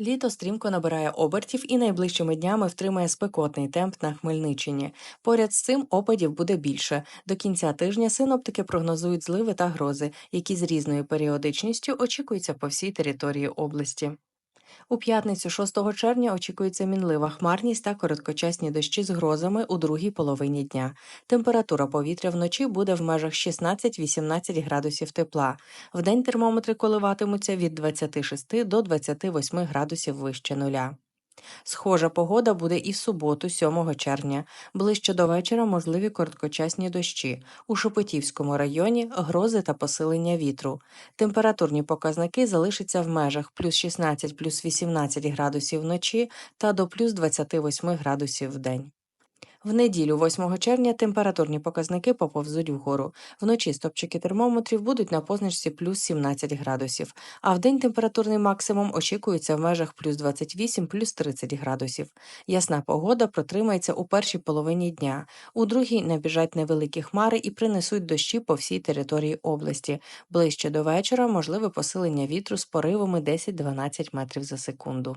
Літо стрімко набирає обертів і найближчими днями втримає спекотний темп на Хмельниччині. Поряд з цим опадів буде більше. До кінця тижня синоптики прогнозують зливи та грози, які з різною періодичністю очікуються по всій території області. У п'ятницю 6 червня очікується мінлива хмарність та короткочасні дощі з грозами у другій половині дня. Температура повітря вночі буде в межах 16-18 градусів тепла. Вдень термометри коливатимуться від 26 до 28 градусів вище нуля. Схожа погода буде і в суботу, 7 червня. Ближче до вечора можливі короткочасні дощі. У Шепетівському районі грози та посилення вітру. Температурні показники залишаться в межах плюс 16 плюс 18 градусів вночі та до плюс 28 градусів в день. В неділю, 8 червня, температурні показники поповзуть вгору. Вночі стопчики термометрів будуть на позначці плюс 17 градусів, а в день температурний максимум очікується в межах плюс 28, плюс 30 градусів. Ясна погода протримається у першій половині дня. У другій набіжать невеликі хмари і принесуть дощі по всій території області. Ближче до вечора можливе посилення вітру з поривами 10-12 метрів за секунду.